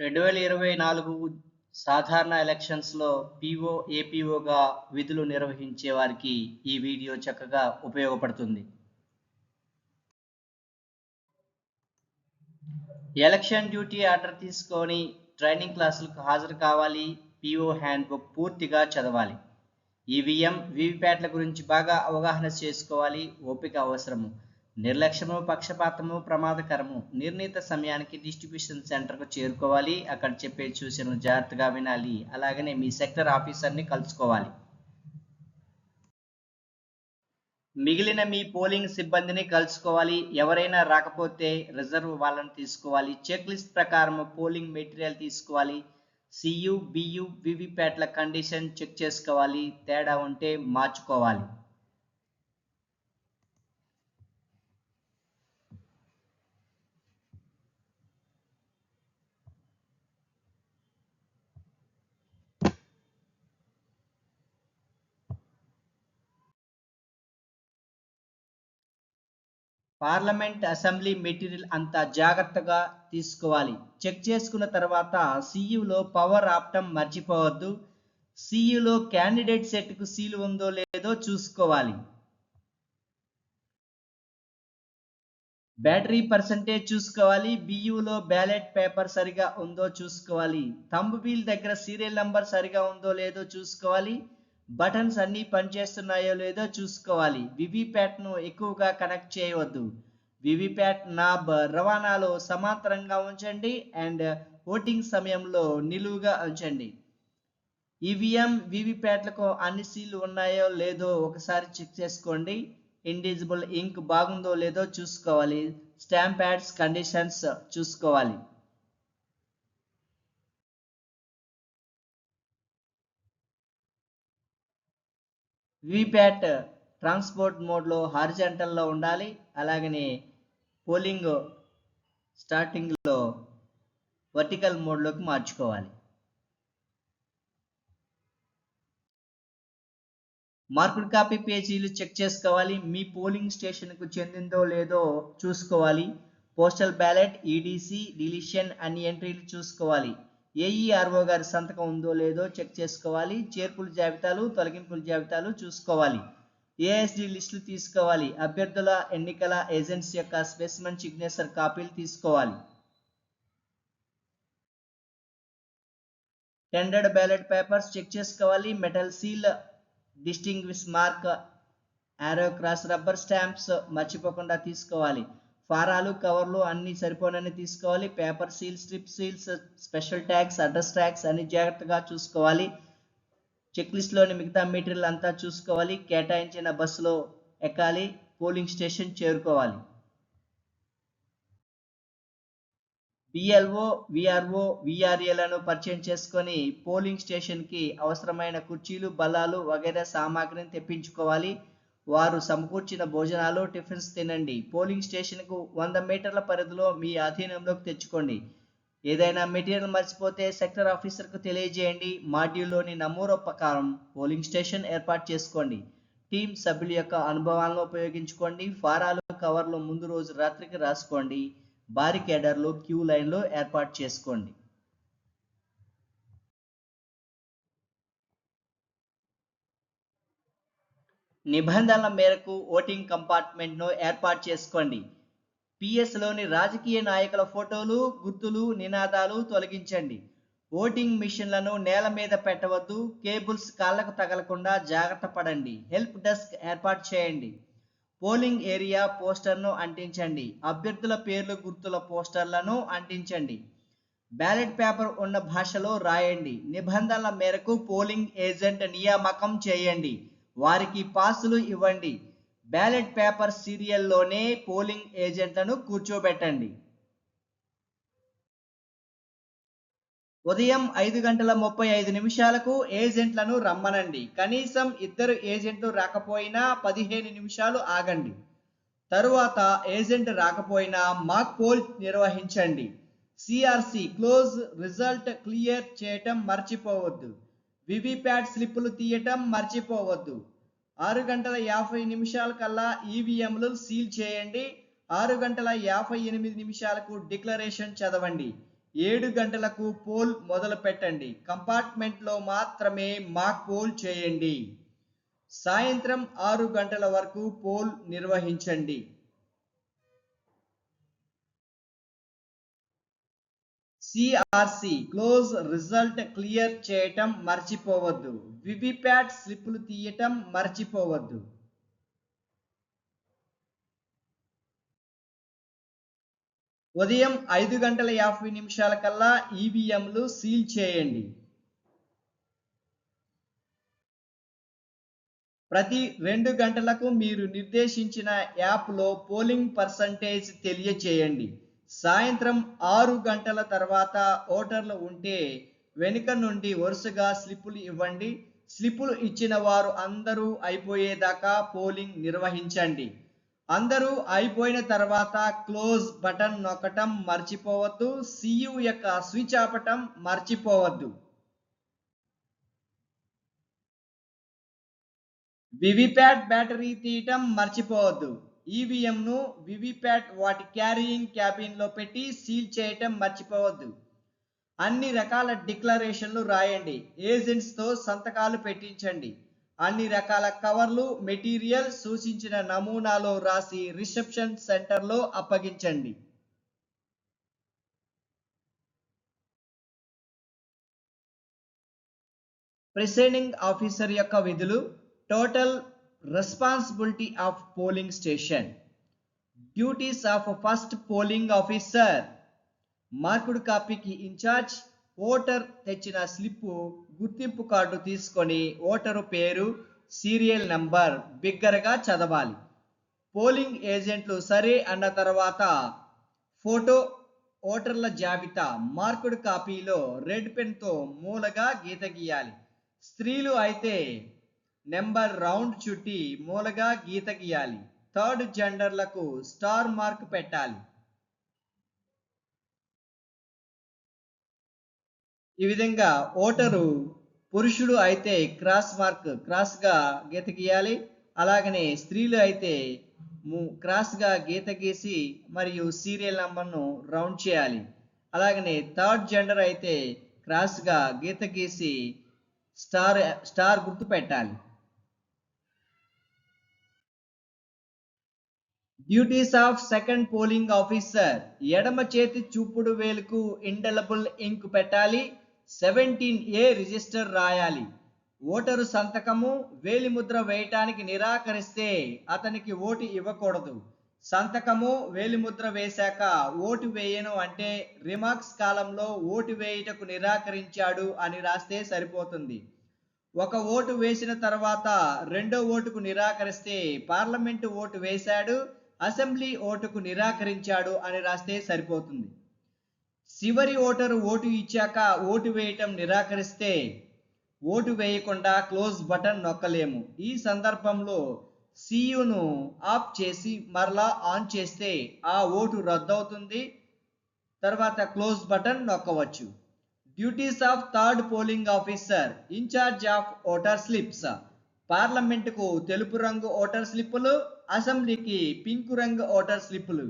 రెండు వేల ఇరవై నాలుగు సాధారణ ఎలక్షన్స్లో పీఓ ఏపీఓగా విధులు నిర్వహించే వారికి ఈ వీడియో చక్కగా ఉపయోగపడుతుంది. ఎలక్షన్ డ్యూటీ ఆర్డర్ తీసుకొని ట్రైనింగ్ క్లాసులకు హాజరు కావాలి. పీఓ హ్యాండ్ బుక్ పూర్తిగా చదవాలి. ఈవీఎం వీవీప్యాట్ల గురించి బాగా అవగాహన చేసుకోవాలి. ఓపిక అవసరము. నిర్లక్ష్యము పక్షపాతము ప్రమాదకరము నిర్ణీత సమయానికి డిస్ట్రిబ్యూషన్ సెంటర్కు చేరుకోవాలి. అక్కడ చెప్పే సూచనలు జాగ్రత్తగా వినాలి. అలాగనే మీ సెక్టర్ ఆఫీసర్ని కలుసుకోవాలి. మిగిలిన మీ పోలింగ్ సిబ్బందిని కలుసుకోవాలి. ఎవరైనా రాకపోతే రిజర్వ్ వాళ్ళని తీసుకోవాలి. చెక్ లిస్ట్ ప్రకారం పోలింగ్ మెటీరియల్ తీసుకోవాలి సియు బియు వివిప్యాట్ల కండిషన్ చెక్ చేసుకోవాలి. తేడా ఉంటే మార్చుకోవాలి. పార్లమెంట్ అసెంబ్లీ మెటీరియల్ అంతా జాగ్రత్తగా తీసుకోవాలి. చెక్ చేసుకున్న తర్వాత సియులో పవర్ ఆప్టం మర్చిపోవద్దు. సియులో క్యాండిడేట్ సెట్కు సీలు ఉందో లేదో చూసుకోవాలి. బ్యాటరీ పర్సంటేజ్ చూసుకోవాలి. బియులో బ్యాలెట్ పేపర్ సరిగా ఉందో చూసుకోవాలి. థంబ్ వీల్ దగ్గర సీరియల్ నంబర్ సరిగా ఉందో లేదో చూసుకోవాలి. బటన్స్ అన్నీ పనిచేస్తున్నాయో లేదో చూసుకోవాలి. వివిప్యాట్ను ఎక్కువగా కనెక్ట్ చేయవద్దు. వివిప్యాట్ నాబ్ రవాణాలో సమాంతరంగా ఉంచండి అండ్ ఓటింగ్ సమయంలో నిలువుగా ఉంచండి. ఈవీఎం వివిప్యాట్లకు అన్ని సీలు ఉన్నాయో లేదో ఒకసారి చెక్ చేసుకోండి. ఇండిజిబుల్ ఇంక్ బాగుందో లేదో చూసుకోవాలి. స్టాంప్ ప్యాడ్స్ కండిషన్స్ చూసుకోవాలి. వీప్యాట్ ట్రాన్స్పోర్ట్ మోడ్లో హారిజెంటల్లో ఉండాలి. అలాగనే పోలింగ్ స్టార్టింగ్లో వర్టికల్ మోడ్లోకి మార్చుకోవాలి. మార్కుడ్ కాపీ పేజీలు చెక్ చేసుకోవాలి. మీ పోలింగ్ స్టేషన్కు చెందిందో లేదో చూసుకోవాలి. పోస్టల్ బ్యాలెట్ ఈడీసీ డిలిషన్ అన్ని ఎంట్రీలు చూసుకోవాలి. ఏఈఆర్ఓ గారి సంతకం ఉందో లేదో చెక్ చేసుకోవాలి చేర్పుల జాబితాలు తొలగింపుల జాబితాలు చూసుకోవాలి. ఏఎస్డి లిస్టులు తీసుకోవాలి అభ్యర్థుల ఎన్నికల ఏజెంట్స్ యొక్క స్పెసిమన్ సిగ్నేచర్ కాపీలు తీసుకోవాలి. టెండర్డ్ బ్యాలెట్ పేపర్స్ చెక్ చేసుకోవాలి metal seal distinguish mark arrow cross rubber stamps మర్చిపోకుండా తీసుకోవాలి. ఫారాలు కవర్లు అన్ని సరిపోనని తీసుకోవాలి. Paper seal strip seals special tags address tags అన్ని జాగ్రత్తగా చూసుకోవాలి. చెక్ లిస్ట్లోని మిగతా మెటీరియల్ అంతా చూసుకోవాలి. కేటాయించిన బస్సులో ఎక్కాలి. పోలింగ్ స్టేషన్ చేరుకోవాలి. బిఎల్ఓ విఆర్ఓ విఆర్ఏలను పరిచయం చేసుకొని పోలింగ్ స్టేషన్కి అవసరమైన కుర్చీలు బల్లాలు వగైరా సామాగ్రిని తెప్పించుకోవాలి. వారు సమకూర్చిన భోజనాలు టిఫిన్స్ తినండి. పోలింగ్ స్టేషన్కు వంద మీటర్ల పరిధిలో మీ అధీనంలోకి తెచ్చుకోండి. ఏదైనా మెటీరియల్ మర్చిపోతే సెక్టర్ ఆఫీసర్కు తెలియజేయండి. మాడ్యూల్లోని నమూరో ప్రకారం పోలింగ్ స్టేషన్ ఏర్పాటు చేసుకోండి. టీం సభ్యుల యొక్క అనుభవాలను ఉపయోగించుకోండి. ఫారాలు కవర్లు ముందు రోజు రాత్రికి రాసుకోండి. బారికేడర్లు క్యూ లైన్లో ఏర్పాటు చేసుకోండి. నిబంధనల మేరకు ఓటింగ్ కంపార్ట్మెంట్ను ఏర్పాటు చేసుకోండి. పిఎస్లోని రాజకీయ నాయకుల ఫోటోలు గుర్తులు నినాదాలు తొలగించండి. ఓటింగ్ మిషన్లను నేల మీద పెట్టవద్దు కేబుల్స్ కాళ్ళకు తగలకుండా జాగ్రత్త పడండి హెల్ప్ డెస్క్ ఏర్పాటు చేయండి. పోలింగ్ ఏరియా పోస్టర్ను అంటించండి అభ్యర్థుల పేర్లు గుర్తుల పోస్టర్లను అంటించండి. బ్యాలెట్ పేపర్ ఉన్న భాషలో రాయండి నిబంధనల మేరకు పోలింగ్ ఏజెంట్ నియామకం చేయండి. వారికి పాసులు ఇవ్వండి. బ్యాలెట్ పేపర్ సీరియల్లోనే పోలింగ్ ఏజెంట్లను కూర్చోబెట్టండి. ఉదయం ఐదు గంటల ముప్పై ఐదు నిమిషాలకు ఏజెంట్లను రమ్మనండి. కనీసం ఇద్దరు ఏజెంట్లు రాకపోయినా పదిహేను నిమిషాలు ఆగండి. తరువాత ఏజెంట్ రాకపోయినా మాక్ పోల్ నిర్వహించండి. సిఆర్సి క్లోజ్ రిజల్ట్ క్లియర్ చేయటం మర్చిపోవద్దు. వివిప్యాట్ స్లిప్పులు తీయటం మర్చిపోవద్దు. ఆరు గంటల యాభై నిమిషాల కల్లా ఈవీఎంలు సీల్ చేయండి. ఆరు గంటల యాభై ఎనిమిది నిమిషాలకు డిక్లరేషన్ చదవండి. ఏడు గంటలకు పోల్ మొదలు పెట్టండి కంపార్ట్మెంట్లో మాత్రమే మాక్ పోల్ చేయండి. సాయంత్రం ఆరు గంటల వరకు పోల్ నిర్వహించండి. సిఆర్సి క్లోజ్ రిజల్ట్ క్లియర్ చేయటం మర్చిపోవద్దు. వివిప్యాట్ స్లిప్పులు తీయటం మర్చిపోవద్దు. ఉదయం ఐదు గంటల యాభై నిమిషాల కల్లా ఈవీఎంలు సీల్ చేయండి. ప్రతి రెండు గంటలకు మీరు నిర్దేశించిన యాప్లో పోలింగ్ పర్సంటేజ్ తెలియచేయండి. సాయంత్రం ఆరు గంటల తర్వాత ఓటర్లు ఉంటే వెనుక నుండి వరుసగా స్లిప్పులు ఇవ్వండి. స్లిప్పులు ఇచ్చిన వారు అందరూ అయిపోయేదాకా పోలింగ్ నిర్వహించండి. అందరూ అయిపోయిన తర్వాత క్లోజ్ బటన్ నొక్కటం మర్చిపోవద్దు. సియు యొక్క స్విచ్ ఆపటం మర్చిపోవద్దు. వివిప్యాట్ బ్యాటరీ తీయటం మర్చిపోవద్దు. ఈవీఎంను వివిప్యాట్ వాటి క్యారియింగ్ క్యాబిన్లో పెట్టి సీల్ చేయటం మర్చిపోవద్దు. అన్ని రకాల డిక్లరేషన్లు రాయండి. ఏజెంట్స్తో సంతకాలు పెట్టించండి. అన్ని రకాల కవర్లు మెటీరియల్ సూచించిన నమూనాలో రాసి రిసెప్షన్ సెంటర్లో అప్పగించండి. ప్రిసైడింగ్ ఆఫీసర్ యొక్క విధులు total responsibility of polling station duties of first polling officer marked కాపీకి incharge voter తెచ్చిన స్లిప్పు గుర్తింపు కార్డు తీసుకొని ఓటరు పేరు సీరియల్ నంబర్ బిగ్గరగా చదవాలి. పోలింగ్ ఏజెంట్లు సరే అన్న తర్వాత ఫోటో ఓటర్ల జాబితా మార్కుడు కాపీలో రెడ్ పెన్తో మూలగా గీత గీయాలి. స్త్రీలు అయితే నెంబర్ రౌండ్ చుట్టి మూలగా గీత గీయాలి. థర్డ్ జెండర్లకు స్టార్ మార్క్ పెట్టాలి. ఈ విధంగా ఓటరు పురుషుడు అయితే క్రాస్ మార్క్ క్రాస్గా గీత గీయాలి. అలాగనే స్త్రీలు అయితే క్రాస్గా గీత గీసి మరియు సీరియల్ నంబర్ను రౌండ్ చేయాలి. అలాగనే థర్డ్ జెండర్ అయితే క్రాస్గా గీత గీసి స్టార్ స్టార్ గుర్తు పెట్టాలి. Duties of second polling officer ఎడమ చేతి చూపుడు వేలుకు ఇండలబుల్ ఇంక్ పెట్టాలి. సెవెంటీన్ ఏ రిజిస్టర్ రాయాలి. ఓటరు సంతకము వేలిముద్ర వేయటానికి నిరాకరిస్తే అతనికి ఓటు ఇవ్వకూడదు. సంతకము వేలిముద్ర వేశాక ఓటు వేయను అంటే రిమార్క్స్ కాలంలో ఓటు వేయుటకు నిరాకరించాడు అని రాస్తే సరిపోతుంది. ఒక ఓటు వేసిన తర్వాత రెండో ఓటుకు నిరాకరిస్తే పార్లమెంటు ఓటు వేశాడు. అసెంబ్లీ ఓటుకు నిరాకరించాడు అని రాస్తే సరిపోతుంది. చివరి ఓటరు ఓటు ఇచ్చాక ఓటు వేయటం నిరాకరిస్తే ఓటు వేయకుండా క్లోజ్ బటన్ నొక్కలేము. ఈ సందర్భంలో సియును ఆఫ్ చేసి మరలా ఆన్ చేస్తే ఆ ఓటు రద్దవుతుంది. తర్వాత close button నొక్కవచ్చు. Duties of third polling officer incharge of voter slips. పార్లమెంటుకు తెలుపు రంగు ఓటర్ స్లిప్పులు అసెంబ్లీకి పింకు రంగు ఓటర్ స్లిప్పులు.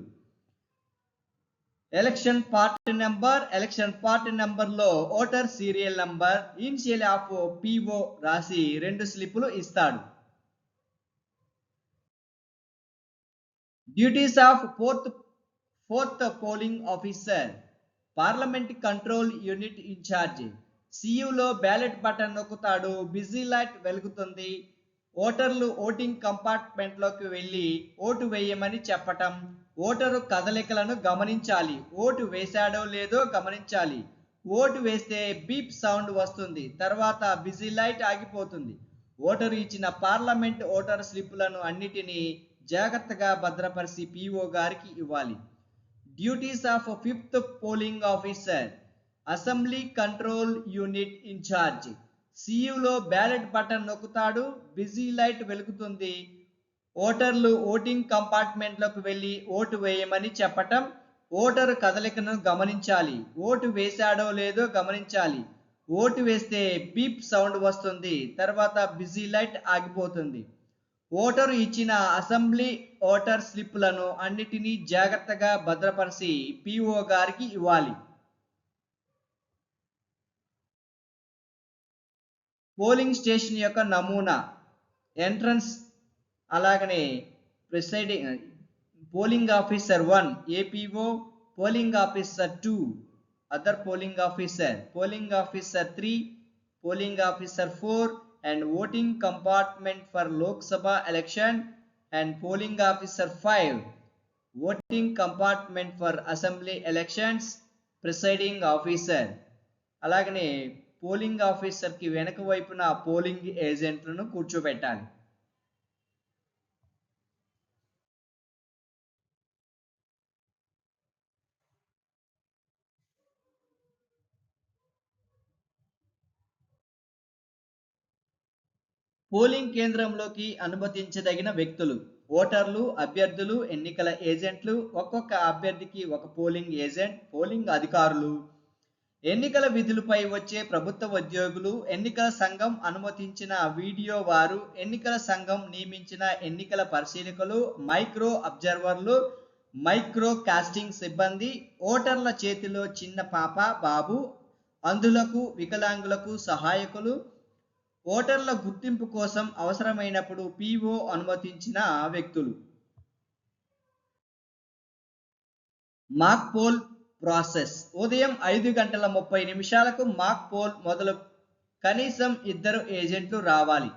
Election part number election part నెంబర్లో voter serial number initial of PO రాసి రెండు స్లిప్పులు ఇస్తాడు. Duties of fourth fourth polling officer parliament control unit incharge. సియులో ballot button నొక్కుతాడు. బిజీ లైట్ వెలుగుతుంది. ఓటర్లు ఓటింగ్ కంపార్ట్మెంట్లోకి వెళ్ళి ఓటు వేయమని చెప్పటం ఓటరు కదలికలను గమనించాలి. ఓటు వేశాడో లేదో గమనించాలి. ఓటు వేస్తే బీప్ సౌండ్ వస్తుంది తర్వాత బిజీ లైట్ ఆగిపోతుంది. ఓటరు ఇచ్చిన పార్లమెంట్ ఓటర్ స్లిప్పులను అన్నిటినీ జాగ్రత్తగా భద్రపరిచి పిఓ గారికి ఇవ్వాలి. Duties of fifth polling officer assembly control unit incharge. సీయూలో ballot button నొక్కుతాడు బిజీ లైట్ వెలుగుతుంది. ఓటర్లు ఓటింగ్ కంపార్ట్మెంట్లోకి వెళ్ళి ఓటు వేయమని చెప్పటం ఓటరు కదలికను గమనించాలి. ఓటు వేశాడో లేదో గమనించాలి. ఓటు వేస్తే బీప్ సౌండ్ వస్తుంది తర్వాత బిజీ లైట్ ఆగిపోతుంది. ఓటరు ఇచ్చిన అసెంబ్లీ ఓటర్ స్లిప్పులను అన్నిటినీ జాగ్రత్తగా భద్రపరిచి పిఓ గారికి ఇవ్వాలి. పోలింగ్ స్టేషన్ యొక్క నమూనా ఎంట్రన్స్ అలాగనే presiding polling officer one APO polling officer two other polling officer polling officer three polling officer four and voting compartment for Lok Sabha election and polling officer five voting compartment for assembly elections presiding officer. అలాగనే polling ఆఫీసర్కి వెనక వైపున polling ఏజెంట్లను కూర్చోబెట్టాలి. Polling కేంద్రంలోకి అనుమతించదగిన వ్యక్తులు ఓటర్లు అభ్యర్థులు ఎన్నికల ఏజెంట్లు ఒక్కొక్క అభ్యర్థికి ఒక పోలింగ్ ఏజెంట్ పోలింగ్ అధికారులు. ఎన్నికల విధులపై వచ్చే ప్రభుత్వ ఉద్యోగులు ఎన్నికల సంఘం అనుమతించిన వీడియో వారు ఎన్నికల సంఘం నియమించిన ఎన్నికల పరిశీలకులు మైక్రో అబ్జర్వర్లు మైక్రో కాస్టింగ్ సిబ్బంది ఓటర్ల చేతిలో చిన్న పాప బాబు అంధులకు వికలాంగులకు సహాయకులు ఓటర్ల గుర్తింపు కోసం అవసరమైనప్పుడు పీఓ అనుమతించిన వ్యక్తులు. Mock poll process. ఉదయం ఐదు గంటల ముప్పై నిమిషాలకు మాక్ పోల్ మొదలు. కనీసం ఇద్దరు ఏజెంట్లు రావాలి.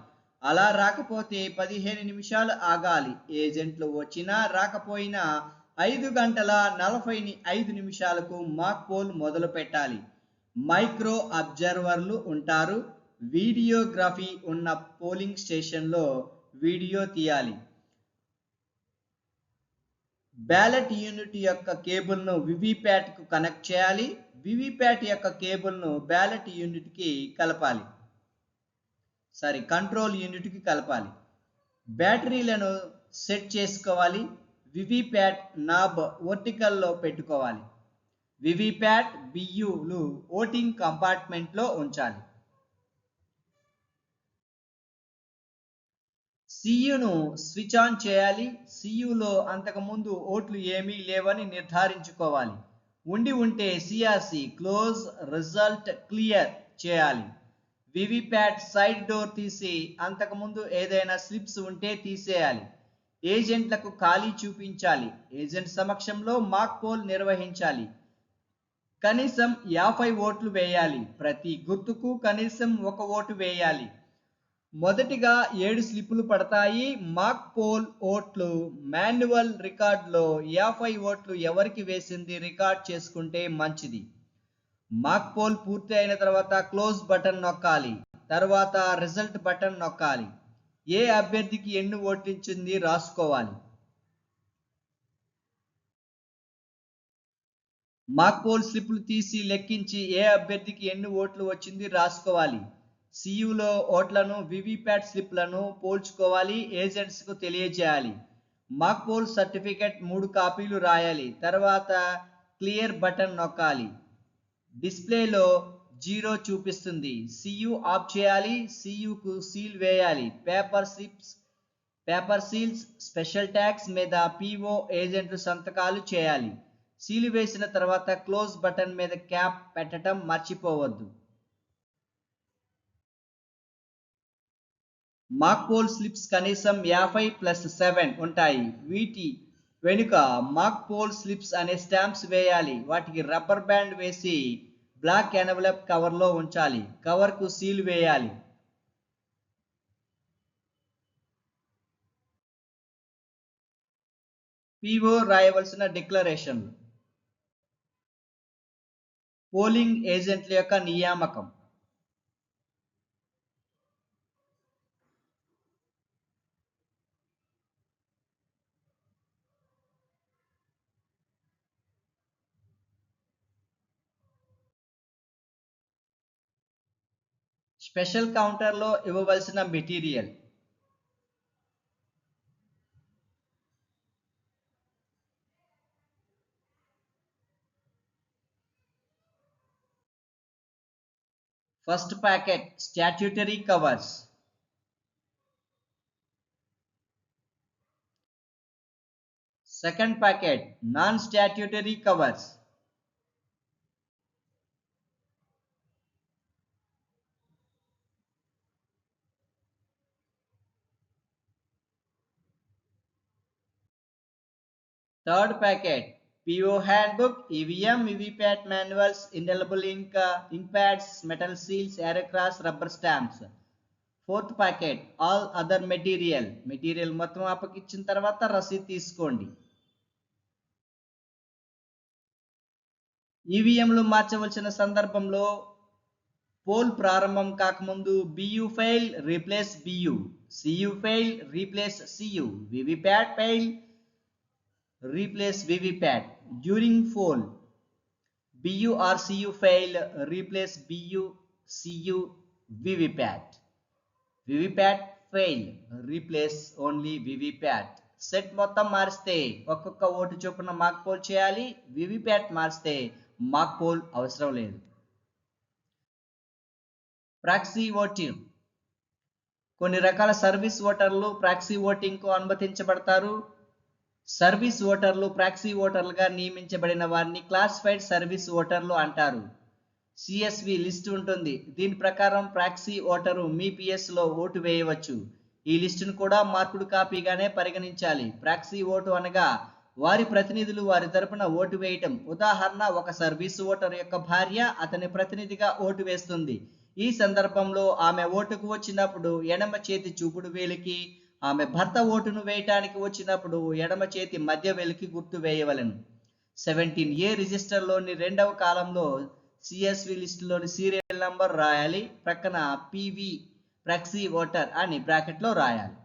అలా రాకపోతే పదిహేను నిమిషాలు ఆగాలి. ఏజెంట్లు వచ్చినా రాకపోయినా ఐదు గంటల నలభై ఐదు నిమిషాలకు మాక్ పోల్ మొదలు పెట్టాలి. మైక్రో అబ్జర్వర్లు ఉంటారు. వీడియోగ్రఫీ ఉన్న పోలింగ్ స్టేషన్లో వీడియో తీయాలి. బ్యాలెట్ యూనిట్ యొక్క కేబుల్ను వివిప్యాట్కు కనెక్ట్ చేయాలి. వివిప్యాట్ యొక్క కేబుల్ను బ్యాలెట్ యూనిట్కి కలపాలి. సారీ కంట్రోల్ యూనిట్కి కలపాలి. బ్యాటరీలను సెట్ చేసుకోవాలి. వివిప్యాట్ నాబ్ వర్టికల్లో పెట్టుకోవాలి. వివిప్యాట్ బియ్యులు ఓటింగ్ కంపార్ట్మెంట్లో ఉంచాలి. సియును స్విచ్ ఆన్ చేయాలి సియులో అంతకుముందు ఓట్లు ఏమీ లేవని నిర్ధారించుకోవాలి. ఉండి ఉంటే సిఆర్సి క్లోజ్ రిజల్ట్ క్లియర్ చేయాలి. వివిప్యాట్ సైడ్ డోర్ తీసి అంతకుముందు ఏదైనా స్లిప్స్ ఉంటే తీసేయాలి. ఏజెంట్లకు ఖాళీ చూపించాలి. ఏజెంట్ సమక్షంలో మాక్ పోల్ నిర్వహించాలి. కనీసం యాభై ఓట్లు వేయాలి. ప్రతి గుర్తుకు కనీసం ఒక ఓటు వేయాలి. మొదటిగా ఏడు స్లిప్పులు పడతాయి. మాక్ పోల్ ఓట్లు మాన్యువల్ రికార్డులో యాభై ఓట్లు ఎవరికి వేసింది రికార్డ్ చేసుకుంటే మంచిది. మాక్ పోల్ పూర్తి అయిన తర్వాత క్లోజ్ బటన్ నొక్కాలి. తర్వాత రిజల్ట్ బటన్ నొక్కాలి. ఏ అభ్యర్థికి ఎన్ని ఓటించింది రాసుకోవాలి. మాక్ పోల్ స్లిప్లు తీసి లెక్కించి ఏ అభ్యర్థికి ఎన్ని ఓట్లు వచ్చింది రాసుకోవాలి. సియులో ఓట్లను వివిప్యాట్ స్లిప్లను పోల్చుకోవాలి ఏజెంట్స్కు తెలియజేయాలి. మాక్ పోల్ సర్టిఫికెట్ మూడు కాపీలు రాయాలి తర్వాత క్లియర్ బటన్ నొక్కాలి. డిస్ప్లేలో జీరో చూపిస్తుంది. సియు ఆఫ్ చేయాలి సియుకు సీల్ వేయాలి. Paper slips paper seals special tags మీద పిఓ ఏజెంట్లు సంతకాలు చేయాలి. సీలు వేసిన తర్వాత క్లోజ్ బటన్ మీద క్యాప్ పెట్టడం మర్చిపోవద్దు. మాక్ పోల్ స్లిప్స్ కనీసం యాభై ప్లస్ సెవెన్ ఉంటాయి. వీటి వెనుక మాక్ పోల్ స్లిప్స్ అనే స్టాంప్స్ వేయాలి. వాటికి రబ్బర్ బ్యాండ్ వేసి బ్లాక్ ఎనవలప్ కవర్లో ఉంచాలి. కవర్కు సీల్ వేయాలి. పిఓ రాయవలసిన డిక్లరేషన్లు పోలింగ్ ఏజెంట్ల యొక్క నియామకం. స్పెషల్ కౌంటర్లో ఇవ్వవలసిన material. First packet statutory covers. Second packet non statutory covers. Third packet PO handbook, EVM, VVPAT manuals, indelible ink, uh, ink pads, metal seals, aircraft, rubber stamps. Fourth packet all other material material మొత్తం అప్పకిచ్చిన తర్వాత రసీద్ తీసుకోండి. ఈవీఎంలు మార్చవలసిన సందర్భంలో poll ప్రారంభం కాకముందు BU fail replace BU CU fail replace CU VVPAT fail replace VVPAT during fall BU or CU fail replace BU CU VVPAT VVPAT fail replace only VVPAT set మొత్తం మారిస్తే ఒక్కొక్క ఓటు చొప్పున మాక్ పోల్ చేయాలి. VVPAT మారిస్తే mock poll అవసరం లేదు. Proxy voting కొన్ని రకాల సర్వీస్ ఓటర్లు ప్రాక్సీ ఓటింగ్కు అనుమతించబడతారు. సర్వీస్ ఓటర్లు ప్రాక్సీ ఓటర్లుగా నియమించబడిన వారిని క్లాసిఫైడ్ సర్వీస్ ఓటర్లు అంటారు. సిఎస్వి లిస్ట్ ఉంటుంది. దీని ప్రకారం ప్రాక్సీ ఓటరు మీ పిఎస్లో ఓటు వేయవచ్చు. ఈ లిస్టును కూడా మార్కుడు కాపీగానే పరిగణించాలి. ప్రాక్సీ ఓటు అనగా వారి ప్రతినిధులు వారి తరపున ఓటు వేయటం. ఉదాహరణ ఒక సర్వీస్ ఓటర్ యొక్క భార్య అతని ప్రతినిధిగా ఓటు వేస్తుంది. ఈ సందర్భంలో ఆమె ఓటుకు వచ్చినప్పుడు ఎడమ చేతి చూపుడు వేలికి ఆమె భర్త ఓటును వేయటానికి వచ్చినప్పుడు ఎడమ చేతి మధ్య వెలికి గుర్తు వేయవలెను. సెవెంటీన్ ఏ రిజిస్టర్లోని రెండవ కాలంలో సిఎస్వి లిస్టులోని సీరియల్ నంబర్ రాయాలి. ప్రక్కన పివి ప్రక్సీ ఓటర్ అని బ్రాకెట్లో రాయాలి.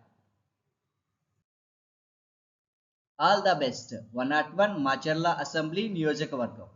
All the best. One not one Macherla assembly నియోజకవర్గం.